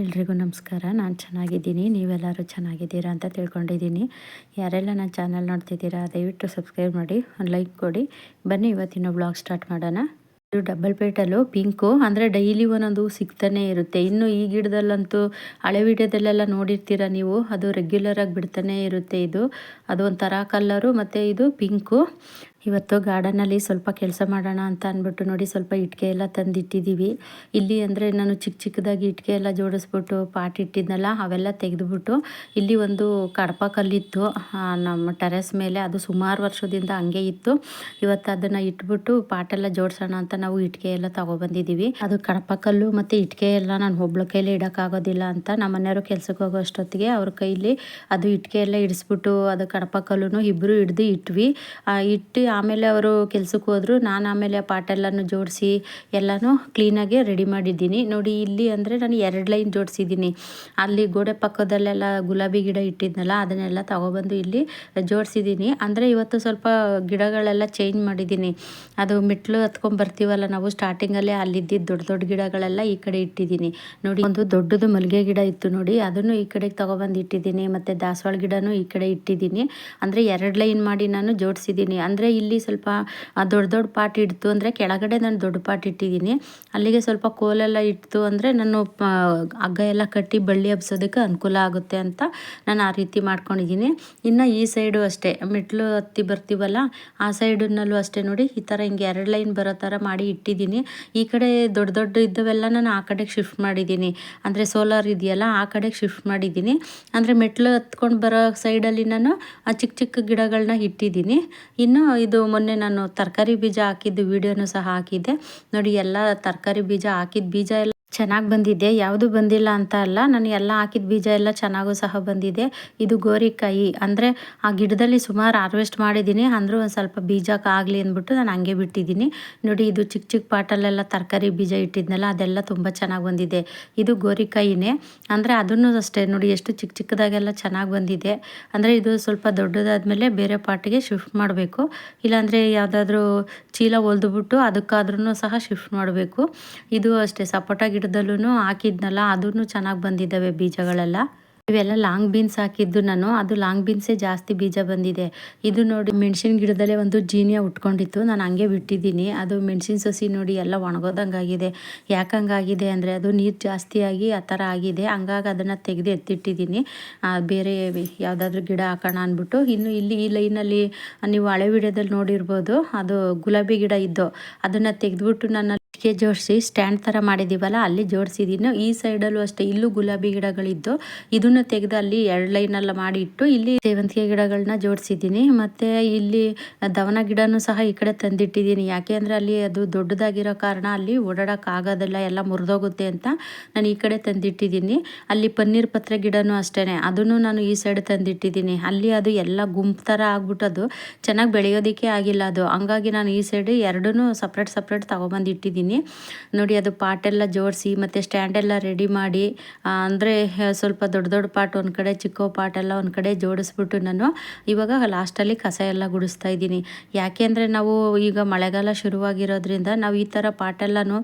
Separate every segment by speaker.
Speaker 1: ಎಲ್ರಿಗೂ ನಮಸ್ಕಾರ. ನಾನು ಚೆನ್ನಾಗಿದ್ದೀನಿ. ನೀವೆಲ್ಲರೂ ಚೆನ್ನಾಗಿದ್ದೀರಾ ಅಂತ ತಿಳ್ಕೊಂಡಿದ್ದೀನಿ. ಯಾರೆಲ್ಲ ನನ್ನ ಚಾನಲ್ ನೋಡ್ತಿದ್ದೀರಾ, ದಯವಿಟ್ಟು ಸಬ್ಸ್ಕ್ರೈಬ್ ಮಾಡಿ, ಒಂದು ಲೈಕ್ ಕೊಡಿ. ಬನ್ನಿ ಇವತ್ತಿನ ಬ್ಲಾಗ್ ಸ್ಟಾರ್ಟ್ ಮಾಡೋಣ. ಇದು ಡಬಲ್ ಪೇಟಲ್ಲು, ಪಿಂಕು. ಅಂದರೆ ಡೈಲಿ ಒಂದೊಂದು ಸಿಗ್ತಾನೆ ಇರುತ್ತೆ. ಇನ್ನು ಈ ಗಿಡದಲ್ಲಂತೂ ಹಳೆ ವಿಡಿಯೋದಲ್ಲೆಲ್ಲ ನೋಡಿರ್ತೀರ ನೀವು? ಅದು ರೆಗ್ಯುಲರಾಗಿ ಬಿಡ್ತಾನೆ ಇರುತ್ತೆ ಇದು. ಅದು ಒಂಥರ ಕಲ್ಲರು ಮತ್ತು ಇದು ಪಿಂಕು. ಇವತ್ತು ಗಾರ್ಡನಲ್ಲಿ ಸ್ವಲ್ಪ ಕೆಲಸ ಮಾಡೋಣ ಅಂತ ಅಂದ್ಬಿಟ್ಟು ನೋಡಿ ಸ್ವಲ್ಪ ಇಟ್ಕೆ ಎಲ್ಲ ತಂದಿಟ್ಟಿದ್ದೀವಿ. ಇಲ್ಲಿ ಅಂದರೆ ನಾನು ಚಿಕ್ಕ ಚಿಕ್ಕದಾಗಿ ಇಟ್ಕೆ ಎಲ್ಲ ಜೋಡಿಸ್ಬಿಟ್ಟು ಪಾಟ್ ಇಟ್ಟಿದ್ನಲ್ಲ, ಅವೆಲ್ಲ ತೆಗೆದುಬಿಟ್ಟು ಇಲ್ಲಿ ಒಂದು ಕಡಪ ಕಲ್ಲಿತ್ತು. ನಮ್ಮ ಟೆರೆಸ್ ಮೇಲೆ ಅದು ಸುಮಾರು ವರ್ಷದಿಂದ ಹಂಗೆ ಇತ್ತು. ಇವತ್ತು ಅದನ್ನು ಇಟ್ಬಿಟ್ಟು ಪಾಟೆಲ್ಲ ಜೋಡಿಸೋಣ ಅಂತ ನಾವು ಇಟ್ಕೆ ಎಲ್ಲ ತೊಗೊಬಂದಿದ್ದೀವಿ. ಅದು ಕಡಪ ಕಲ್ಲು ಮತ್ತು ಇಟ್ಕೆ ಎಲ್ಲ ನಾನು ಒಬ್ಳ ಕೈಲಿ ಇಡೋಕ್ಕಾಗೋದಿಲ್ಲ ಅಂತ ನಮ್ಮ ಮನೆಯವರು ಕೆಲ್ಸಕ್ಕೆ ಹೋಗೋ ಅಷ್ಟೊತ್ತಿಗೆ ಅವ್ರ ಕೈಲಿ ಅದು ಇಟ್ಕೆ ಎಲ್ಲ ಇಡಿಸ್ಬಿಟ್ಟು ಅದು ಕಡಪ ಕಲ್ಲು ಇಬ್ಬರು ಹಿಡ್ದು ಇಟ್ವಿ. ಇಟ್ಟು ಆಮೇಲೆ ಅವರು ಕೆಲ್ಸಕ್ಕೆ ಹೋದರು. ನಾನು ಆಮೇಲೆ ಆ ಪಾಟೆಲ್ಲನೂ ಜೋಡಿಸಿ ಎಲ್ಲನೂ ಕ್ಲೀನಾಗಿ ರೆಡಿ ಮಾಡಿದ್ದೀನಿ. ನೋಡಿ ಇಲ್ಲಿ ಅಂದರೆ ನಾನು ಎರಡು ಲೈನ್ ಜೋಡಿಸಿದ್ದೀನಿ. ಅಲ್ಲಿ ಗೋಡೆ ಪಕ್ಕದಲ್ಲೆಲ್ಲ ಗುಲಾಬಿ ಗಿಡ ಇಟ್ಟಿದ್ನಲ್ಲ, ಅದನ್ನೆಲ್ಲ ತಗೊಬಂದು ಇಲ್ಲಿ ಜೋಡಿಸಿದ್ದೀನಿ. ಅಂದರೆ ಇವತ್ತು ಸ್ವಲ್ಪ ಗಿಡಗಳೆಲ್ಲ ಚೇಂಜ್ ಮಾಡಿದ್ದೀನಿ. ಅದು ಮೆಟ್ಲು ಹತ್ಕೊಂಡ್ ಬರ್ತೀವಲ್ಲ, ನಾವು ಸ್ಟಾರ್ಟಿಂಗಲ್ಲೇ ಅಲ್ಲಿದ್ದಿದ್ದು ದೊಡ್ಡ ದೊಡ್ಡ ಗಿಡಗಳೆಲ್ಲ ಈ ಕಡೆ ಇಟ್ಟಿದ್ದೀನಿ. ನೋಡಿ ಒಂದು ದೊಡ್ಡದು ಮಲ್ಲಿಗೆ ಗಿಡ ಇತ್ತು ನೋಡಿ, ಅದನ್ನು ಈ ಕಡೆಗೆ ತಗೊಬಂದು ಇಟ್ಟಿದ್ದೀನಿ. ಮತ್ತು ದಾಸವಾಳ ಗಿಡನೂ ಈ ಕಡೆ ಇಟ್ಟಿದ್ದೀನಿ. ಅಂದರೆ ಎರಡು ಲೈನ್ ಮಾಡಿ ನಾನು ಜೋಡಿಸಿದ್ದೀನಿ. ಅಂದರೆ ಇಲ್ಲಿ ಸ್ವಲ್ಪ ದೊಡ್ಡ ದೊಡ್ಡ ಪಾಟ್ ಇಡ್ತು ಅಂದರೆ ಕೆಳಗಡೆ ನಾನು ದೊಡ್ಡ ಪಾಟ್ ಇಟ್ಟಿದ್ದೀನಿ. ಅಲ್ಲಿಗೆ ಸ್ವಲ್ಪ ಕೋಲೆಲ್ಲ ಇಟ್ಟು ಅಂದರೆ ನಾನು ಹಗ್ಗ ಎಲ್ಲ ಕಟ್ಟಿ ಬಳ್ಳಿ ಹಬ್ಸೋದಕ್ಕೆ ಅನುಕೂಲ ಆಗುತ್ತೆ ಅಂತ ನಾನು ಆ ರೀತಿ ಮಾಡ್ಕೊಂಡಿದ್ದೀನಿ. ಇನ್ನು ಈ ಸೈಡು ಅಷ್ಟೇ, ಮೆಟ್ಲು ಹತ್ತಿ ಬರ್ತೀವಲ್ಲ, ಆ ಸೈಡನ್ನಲ್ಲೂ ಅಷ್ಟೇ ನೋಡಿ, ಈ ಥರ ಹಿಂಗೆ ಎರಡು ಲೈನ್ ಬರೋ ಥರ ಮಾಡಿ ಇಟ್ಟಿದ್ದೀನಿ. ಈ ಕಡೆ ದೊಡ್ಡ ದೊಡ್ಡ ಇದ್ದವೆಲ್ಲ ನಾನು ಆ ಕಡೆಗೆ ಶಿಫ್ಟ್ ಮಾಡಿದ್ದೀನಿ. ಅಂದರೆ ಸೋಲಾರ್ ಇದೆಯಲ್ಲ, ಆ ಕಡೆಗೆ ಶಿಫ್ಟ್ ಮಾಡಿದ್ದೀನಿ. ಅಂದರೆ ಮೆಟ್ಲು ಹತ್ಕೊಂಡು ಬರೋ ಸೈಡಲ್ಲಿ ನಾನು, ಆ ಚಿಕ್ಕ ಚಿಕ್ಕ ಗಿಡಗಳನ್ನ ಇಟ್ಟಿದ್ದೀನಿ. ಇನ್ನು ಇದು ಮೊನ್ನೆ ನಾನು ತರಕಾರಿ ಬೀಜ ಹಾಕಿದ್ದು ವಿಡಿಯೋನು ಸಹ ಹಾಕಿದ್ದೆ. ನೋಡಿ, ಎಲ್ಲ ತರಕಾರಿ ಬೀಜ ಹಾಕಿದ ಬೀಜ ಎಲ್ಲ ಚೆನ್ನಾಗಿ ಬಂದಿದೆ ಯಾವುದು ಬಂದಿಲ್ಲ ಅಂತ ಅಲ್ಲ, ನಾನು ಎಲ್ಲ ಹಾಕಿದ ಬೀಜ ಎಲ್ಲ ಚೆನ್ನಾಗೂ ಸಹ ಬಂದಿದೆ. ಇದು ಗೋರಿಕಾಯಿ. ಅಂದರೆ ಆ ಗಿಡದಲ್ಲಿ ಸುಮಾರು ಹಾರ್ವೆಸ್ಟ್ ಮಾಡಿದ್ದೀನಿ ಅಂದರೂ ಒಂದು ಸ್ವಲ್ಪ ಬೀಜಕ್ಕೆ ಆಗಲಿ ಅಂದ್ಬಿಟ್ಟು ನಾನು ಹಂಗೆ ಬಿಟ್ಟಿದ್ದೀನಿ ನೋಡಿ, ಇದು ಚಿಕ್ಕ ಚಿಕ್ಕ ಪಾಟಲ್ಲೆಲ್ಲ ತರಕಾರಿ ಬೀಜ ಇಟ್ಟಿದ್ನಲ್ಲ, ಅದೆಲ್ಲ ತುಂಬ ಚೆನ್ನಾಗಿ ಬಂದಿದೆ. ಇದು ಗೋರಿಕಾಯಿನೇ. ಅಂದರೆ ಅದನ್ನು ಅಷ್ಟೇ, ನೋಡಿ, ಎಷ್ಟು ಚಿಕ್ಕ ಚಿಕ್ಕದಾಗೆಲ್ಲ ಚೆನ್ನಾಗಿ ಬಂದಿದೆ. ಅಂದರೆ ಇದು ಸ್ವಲ್ಪ ದೊಡ್ಡದಾದ್ಮೇಲೆ ಬೇರೆ ಪಾಟಿಗೆ ಶಿಫ್ಟ್ ಮಾಡಬೇಕು. ಇಲ್ಲಾಂದರೆ ಯಾವುದಾದ್ರೂ ಚೀಲ ಹೊಲ್ದುಬಿಟ್ಟು ಅದಕ್ಕಾದ್ರೂ ಸಹ ಶಿಫ್ಟ್ ಮಾಡಬೇಕು. ಇದು ಅಷ್ಟೇ, ಸಪೋಟ ಗಿಡದಲ್ಲೂ ಹಾಕಿದ್ನಲ್ಲ ಅದೂ ಚೆನ್ನಾಗಿ ಬಂದಿದ್ದಾವೆ ಬೀಜಗಳೆಲ್ಲ. ಇವೆಲ್ಲ ಲಾಂಗ್ ಬೀನ್ಸ್ ಹಾಕಿದ್ದು ನಾನು, ಅದು ಲಾಂಗ್ ಬೀನ್ಸೇ ಜಾಸ್ತಿ ಬೀಜ ಬಂದಿದೆ. ಇದು ನೋಡಿ ಮೆಣಸಿನ ಗಿಡದಲ್ಲೇ ಒಂದು ಜೀನಿಯ ಉಟ್ಕೊಂಡಿತ್ತು, ನಾನು ಹಂಗೆ ಬಿಟ್ಟಿದ್ದೀನಿ. ಅದು ಮೆಣಸಿನ ಸಸಿ ನೋಡಿ ಎಲ್ಲ ಒಣಗೋದಂಗಾಗಿದೆ. ಯಾಕಂಗಾಗಿದೆ ಅಂದರೆ ಅದು ನೀರು ಜಾಸ್ತಿಯಾಗಿ ಆ ಥರ ಆಗಿದೆ, ಹಂಗಾಗಿ ಅದನ್ನು ತೆಗೆದು ಎತ್ತಿಟ್ಟಿದ್ದೀನಿ. ಬೇರೆ ಯಾವುದಾದ್ರೂ ಗಿಡ ಹಾಕೋಣ ಅಂದ್ಬಿಟ್ಟು. ಇನ್ನು ಇಲ್ಲಿ ಈ ಲೈನಲ್ಲಿ ನೀವು ಹಳೆ ವಿಡಿಯೋದಲ್ಲಿ ನೋಡಿರ್ಬೋದು, ಅದು ಗುಲಾಬಿ ಗಿಡ ಇದ್ದು, ಅದನ್ನು ತೆಗೆದ್ಬಿಟ್ಟು ನಾನು ಗೆ ಜೋಡಿಸಿ ಸ್ಟ್ಯಾಂಡ್ ಥರ ಮಾಡಿದ್ದೀವಲ್ಲ ಅಲ್ಲಿ ಜೋಡಿಸಿದ್ದೀನಿ ಈ ಸೈಡಲ್ಲೂ ಅಷ್ಟೇ, ಇಲ್ಲೂ ಗುಲಾಬಿ ಗಿಡಗಳಿದ್ದು. ಇದನ್ನು ತೆಗೆದು ಅಲ್ಲಿ ಎರಡು ಲೈನಲ್ಲಿ ಮಾಡಿ ಇಟ್ಟು ಇಲ್ಲಿ ಸೇವಂತಿಗೆ ಗಿಡಗಳನ್ನ ಜೋಡಿಸಿದ್ದೀನಿ. ಮತ್ತು ಇಲ್ಲಿ ದವನ ಗಿಡನೂ ಸಹ ಈ ಕಡೆ ತಂದಿಟ್ಟಿದ್ದೀನಿ. ಯಾಕೆ ಅಂದರೆ ಅಲ್ಲಿ ಅದು ದೊಡ್ಡದಾಗಿರೋ ಕಾರಣ ಅಲ್ಲಿ ಓಡಾಡೋಕ್ಕಾಗೋದಿಲ್ಲ ಎಲ್ಲ ಮುರಿದೋಗುತ್ತೆ ಅಂತ ನಾನು ಈ ಕಡೆ ತಂದಿಟ್ಟಿದ್ದೀನಿ. ಅಲ್ಲಿ ಪನ್ನೀರ್ ಪತ್ರೆ ಗಿಡನೂ ಅಷ್ಟೇ ಅದನ್ನು ನಾನು ಈ ಸೈಡ್ ತಂದಿಟ್ಟಿದ್ದೀನಿ. ಅಲ್ಲಿ ಅದು ಎಲ್ಲ ಗುಂಪು ಥರ ಅದು ಚೆನ್ನಾಗಿ ಬೆಳೆಯೋದಕ್ಕೆ ಆಗಿಲ್ಲ ಅದು. ಹಂಗಾಗಿ ನಾನು ಈ ಸೈಡ್ ಎರಡೂ ಸಪ್ರೇಟ್ ಸಪ್ರೇಟ್ ತೊಗೊಬಂದು ಇಟ್ಟಿದ್ದೀನಿ ನೋಡಿ, ಅದು ಪಾಟೆಲ್ಲ ಜೋಡಿಸಿ, ಮತ್ತು ಸ್ಟ್ಯಾಂಡೆಲ್ಲ ರೆಡಿ ಮಾಡಿ ಅಂದರೆ ಸ್ವಲ್ಪ ದೊಡ್ಡ ದೊಡ್ಡ ಪಾಟ್ ಒಂದು ಕಡೆ, ಚಿಕ್ಕ ಪಾಟೆಲ್ಲ ಒಂದು ಕಡೆ ಜೋಡಿಸ್ಬಿಟ್ಟು ನಾನು ಇವಾಗ ಲಾಸ್ಟಲ್ಲಿ ಕಸ ಎಲ್ಲ ಗುಡಿಸ್ತಾ ಇದ್ದೀನಿ. ಯಾಕೆ ಅಂದರೆ ನಾವು ಈಗ ಮಳೆಗಾಲ ಶುರುವಾಗಿರೋದ್ರಿಂದ ನಾವು ಈ ಥರ ಪಾಟೆಲ್ಲನೂ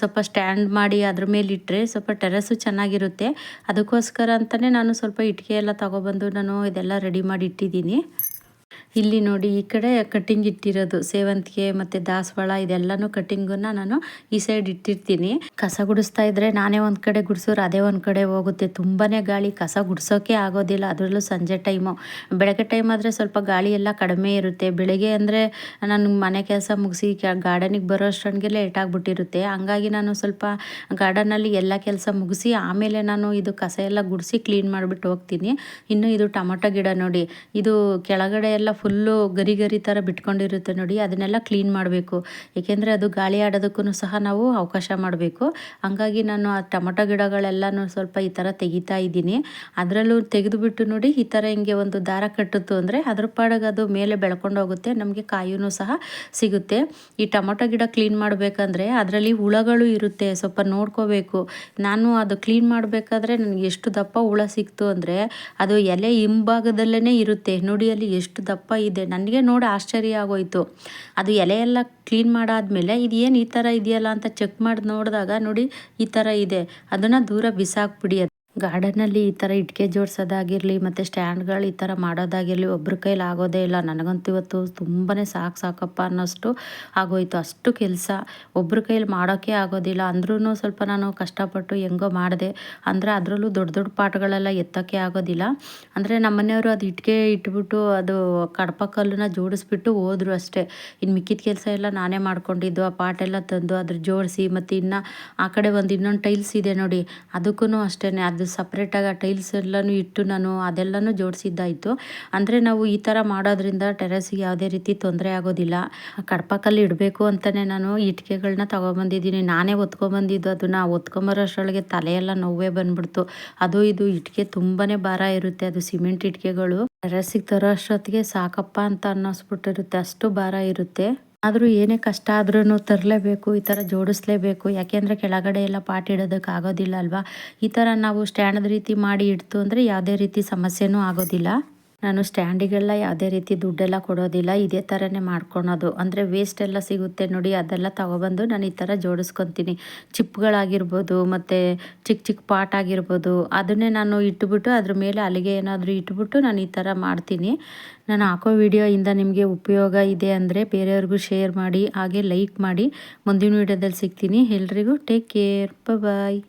Speaker 1: ಸ್ವಲ್ಪ ಸ್ಟ್ಯಾಂಡ್ ಮಾಡಿ ಅದ್ರ ಮೇಲೆ ಇಟ್ಟರೆ ಸ್ವಲ್ಪ ಟೆರೆಸು ಚೆನ್ನಾಗಿರುತ್ತೆ. ಅದಕ್ಕೋಸ್ಕರ ಅಂತಲೇ ನಾನು ಸ್ವಲ್ಪ ಇಟ್ಟಿಗೆ ಎಲ್ಲ ತಗೊಬಂದು ನಾನು ಇದೆಲ್ಲ ರೆಡಿ ಮಾಡಿ ಇಟ್ಟಿದ್ದೀನಿ. ಇಲ್ಲಿ ನೋಡಿ ಈ ಕಡೆ ಕಟ್ಟಿಂಗ್ ಇಟ್ಟಿರೋದು, ಸೇವಂತಿಗೆ ಮತ್ತೆ ದಾಸವಾಳ ಇದೆಲ್ಲಾನು ಕಟ್ಟಿಂಗನ್ನ ನಾನು ಈ ಸೈಡ್ ಇಟ್ಟಿರ್ತೀನಿ. ಕಸ ಗುಡಿಸ್ತಾ ಇದ್ರೆ ನಾನೇ ಒಂದ್ ಕಡೆ ಗುಡಿಸೋರು, ಅದೇ ಒಂದ್ ಕಡೆ ಹೋಗುತ್ತೆ. ತುಂಬಾನೇ ಗಾಳಿ, ಕಸ ಗುಡಿಸೋಕೆ ಆಗೋದಿಲ್ಲ, ಅದರಲ್ಲೂ ಸಂಜೆ ಟೈಮು ಬೆಳಗ್ಗೆ ಟೈಮ್ ಆದ್ರೆ ಸ್ವಲ್ಪ ಗಾಳಿ ಎಲ್ಲ ಕಡಿಮೆ ಇರುತ್ತೆ. ಬೆಳಿಗ್ಗೆ ಅಂದ್ರೆ ನಾನು ಮನೆ ಕೆಲಸ ಮುಗಿಸಿ ಗಾರ್ಡನಿಗೆ ಬರೋ ಅಷ್ಟೊಂದಿಗೆ ಲೇಟ್ ಆಗ್ಬಿಟ್ಟಿರುತ್ತೆ. ಹಂಗಾಗಿ ನಾನು ಸ್ವಲ್ಪ ಗಾರ್ಡನ್ ಅಲ್ಲಿ ಎಲ್ಲ ಕೆಲಸ ಮುಗಿಸಿ ಆಮೇಲೆ ನಾನು ಇದು ಕಸ ಎಲ್ಲ ಗುಡಿಸಿ ಕ್ಲೀನ್ ಮಾಡಿಬಿಟ್ಟು ಹೋಗ್ತೀನಿ. ಇನ್ನು ಇದು ಟೊಮೊಟೊ ಗಿಡ ನೋಡಿ, ಇದು ಕೆಳಗಡೆ ಎಲ್ಲ ಫುಲ್ಲು ಗರಿ ಗರಿ ಥರ ಬಿಟ್ಕೊಂಡಿರುತ್ತೆ ನೋಡಿ, ಅದನ್ನೆಲ್ಲ ಕ್ಲೀನ್ ಮಾಡಬೇಕು. ಏಕೆಂದರೆ ಅದು ಗಾಳಿ ಆಡೋದಕ್ಕೂ ಸಹ ನಾವು ಅವಕಾಶ ಮಾಡಬೇಕು. ಹಂಗಾಗಿ ನಾನು ಆ ಟೊಮೊಟೊ ಗಿಡಗಳೆಲ್ಲನೂ ಸ್ವಲ್ಪ ಈ ಥರ ತೆಗಿತಾ ಇದ್ದೀನಿ. ಅದರಲ್ಲೂ ತೆಗೆದುಬಿಟ್ಟು ನೋಡಿ, ಈ ಥರ ಹಿಂಗೆ ಒಂದು ದಾರ ಕಟ್ಟುತ್ತು ಅಂದರೆ ಅದ್ರ ಪಾಡಗೆ ಅದು ಮೇಲೆ ಬೆಳ್ಕೊಂಡು ಹೋಗುತ್ತೆ, ನಮಗೆ ಕಾಯೂ ಸಹ ಸಿಗುತ್ತೆ. ಈ ಟೊಮೊಟೊ ಗಿಡ ಕ್ಲೀನ್ ಮಾಡಬೇಕಂದ್ರೆ ಅದರಲ್ಲಿ ಹುಳಗಳು ಇರುತ್ತೆ, ಸ್ವಲ್ಪ ನೋಡ್ಕೋಬೇಕು. ನಾನು ಅದು ಕ್ಲೀನ್ ಮಾಡಬೇಕಾದ್ರೆ ನನಗೆ ಎಷ್ಟು ದಪ್ಪ ಹುಳ ಸಿಕ್ತು ಅಂದರೆ ಅದು ಎಲೆ ಹಿಂಭಾಗದಲ್ಲೇ ಇರುತ್ತೆ. ನೋಡಿ ಅಲ್ಲಿ ಎಷ್ಟು ದಪ್ಪ ಇದೆ. ನನಗೆ ನೋಡಿ ಆಶ್ಚರ್ಯ ಆಗೋಯ್ತು. ಅದು ಎಲೆ ಎಲ್ಲ ಕ್ಲೀನ್ ಮಾಡಾದ್ಮೇಲೆ ಇದು ಏನು ಈ ಥರ ಇದೆಯಲ್ಲ ಅಂತ ಚೆಕ್ ಮಾಡಿ ನೋಡಿದಾಗ ನೋಡಿ ಈ ಥರ ಇದೆ. ಅದನ್ನು ದೂರ ಬಿಸಾಕ್ಬಿಡಿ ಗಾರ್ಡನಲ್ಲಿ ಈ ಥರ ಇಟ್ಕೆ ಜೋಡಿಸೋದಾಗಿರಲಿ, ಮತ್ತು ಸ್ಟ್ಯಾಂಡ್ಗಳು ಈ ಥರ ಮಾಡೋದಾಗಿರಲಿ ಒಬ್ರ ಕೈಲಿ ಆಗೋದೇ ಇಲ್ಲ. ನನಗಂತೂ ಇವತ್ತು ತುಂಬಾ ಸಾಕು ಸಾಕಪ್ಪ ಅನ್ನೋಷ್ಟು ಆಗೋಯ್ತು. ಅಷ್ಟು ಕೆಲಸ. ಒಬ್ಬರ ಕೈಲಿ ಮಾಡೋಕ್ಕೆ ಆಗೋದಿಲ್ಲ. ಅಂದ್ರೂ ಸ್ವಲ್ಪ ನಾನು ಕಷ್ಟಪಟ್ಟು ಹೆಂಗೋ ಮಾಡಿದೆ. ಅಂದರೆ ಅದರಲ್ಲೂ ದೊಡ್ಡ ದೊಡ್ಡ ಪಾಟ್ಗಳೆಲ್ಲ ಎತ್ತೋಕ್ಕೆ ಆಗೋದಿಲ್ಲ. ಅಂದರೆ ನಮ್ಮನೆಯವರು ಅದು ಇಟ್ಟಿಗೆ ಇಟ್ಬಿಟ್ಟು ಅದು ಕಡಪ ಕಲ್ಲನ್ನ ಜೋಡಿಸ್ಬಿಟ್ಟು ಹೋದ್ರು ಅಷ್ಟೇ. ಇನ್ನು ಮಿಕ್ಕಿದ ಕೆಲಸ ಎಲ್ಲ ನಾನೇ ಮಾಡ್ಕೊಂಡಿದ್ದು. ಆ ಪಾಟೆಲ್ಲ ತಂದು ಅದ್ರ ಜೋಡಿಸಿ, ಮತ್ತು ಇನ್ನು ಆ ಕಡೆ ಒಂದು ಇನ್ನೊಂದು ಟೈಲ್ಸ್ ಇದೆ ನೋಡಿ. ಅದಕ್ಕೂ ಅಷ್ಟೇ ಅದು ಸಪ್ರೇಟಾಗಿ ಆ ಟೈಲ್ಸ್ ಎಲ್ಲನೂ ಇಟ್ಟು ನಾನು ಅದೆಲ್ಲನೂ ಜೋಡಿಸಿದ್ದಾಯಿತು. ಅಂದರೆ ನಾವು ಈ ಥರ ಮಾಡೋದ್ರಿಂದ ಟೆರೆಸ್ಗೆ ಯಾವುದೇ ರೀತಿ ತೊಂದರೆ ಆಗೋದಿಲ್ಲ. ಕಡ್ಪಕ್ಕಲ್ಲಿ ಇಡಬೇಕು ಅಂತಲೇ ನಾನು ಇಟ್ಕೆಗಳನ್ನ ತೊಗೊಬಂದಿದ್ದೀನಿ. ನಾನೇ ಒತ್ಕೊಬಂದಿದ್ದು ಅದನ್ನು ಒತ್ಕೊಂಬರೋಷ್ಟರೊಳಗೆ ತಲೆಯೆಲ್ಲ ನೋವೇ ಬಂದ್ಬಿಡ್ತು. ಅದು ಇದು ಇಟ್ಕೆ ತುಂಬಾ ಭಾರ ಇರುತ್ತೆ ಅದು ಸಿಮೆಂಟ್ ಇಟ್ಕೆಗಳು ಟೆರೆಸ್ಸಿಗೆ ತರೋ ಅಷ್ಟೊತ್ತಿಗೆ ಸಾಕಪ್ಪ ಅಂತ ಅನ್ನಿಸ್ಬಿಟ್ಟಿರುತ್ತೆ. ಅಷ್ಟು ಭಾರ ಇರುತ್ತೆ. ಆದರೂ ಏನೇ ಕಷ್ಟ ಆದ್ರೂ ತರಲೇಬೇಕು, ಈ ಥರ ಜೋಡಿಸ್ಲೇಬೇಕು. ಯಾಕೆಂದರೆ ಕೆಳಗಡೆ ಎಲ್ಲ ಪಾಟ್ ಇಡೋದಕ್ಕೆ ಆಗೋದಿಲ್ಲ ಅಲ್ವಾ? ಈ ಥರ ನಾವು ಸ್ಟ್ಯಾಂಡ್ ರೀತಿ ಮಾಡಿ ಇಡ್ತು ಅಂದರೆ ಯಾವುದೇ ರೀತಿ ಸಮಸ್ಯೆನೂ ಆಗೋದಿಲ್ಲ. ನಾನು ಸ್ಟ್ಯಾಂಡಿಗೆಲ್ಲ ಯಾವುದೇ ರೀತಿ ದುಡ್ಡೆಲ್ಲ ಕೊಡೋದಿಲ್ಲ, ಇದೇ ಥರನೇ ಮಾಡ್ಕೊಳೋದು. ಅಂದರೆ ವೇಸ್ಟ್ ಎಲ್ಲ ಸಿಗುತ್ತೆ ನೋಡಿ, ಅದೆಲ್ಲ ತಗೊಬಂದು ನಾನು ಈ ಥರ ಜೋಡಿಸ್ಕೊತೀನಿ. ಚಿಪ್ಗಳಾಗಿರ್ಬೋದು, ಮತ್ತು ಚಿಕ್ಕ ಚಿಕ್ಕ ಪಾಟ್ ಆಗಿರ್ಬೋದು ಅದನ್ನೇ ನಾನು ಇಟ್ಬಿಟ್ಟು ಅದ್ರ ಮೇಲೆ ಅಲ್ಲಿಗೆ ಏನಾದರೂ ಇಟ್ಬಿಟ್ಟು ನಾನು ಈ ಥರ ಮಾಡ್ತೀನಿ. ನಾನು ಹಾಕೋ ವಿಡಿಯೋಯಿಂದ ನಿಮಗೆ ಉಪಯೋಗ ಇದೆ ಅಂದರೆ ಬೇರೆಯವ್ರಿಗೂ ಶೇರ್ ಮಾಡಿ, ಹಾಗೆ ಲೈಕ್ ಮಾಡಿ. ಮುಂದಿನ ವಿಡಿಯೋದಲ್ಲಿ ಸಿಗ್ತೀನಿ. ಎಲ್ರಿಗೂ ಟೇಕ್ ಕೇರ್ ಬಾಯ್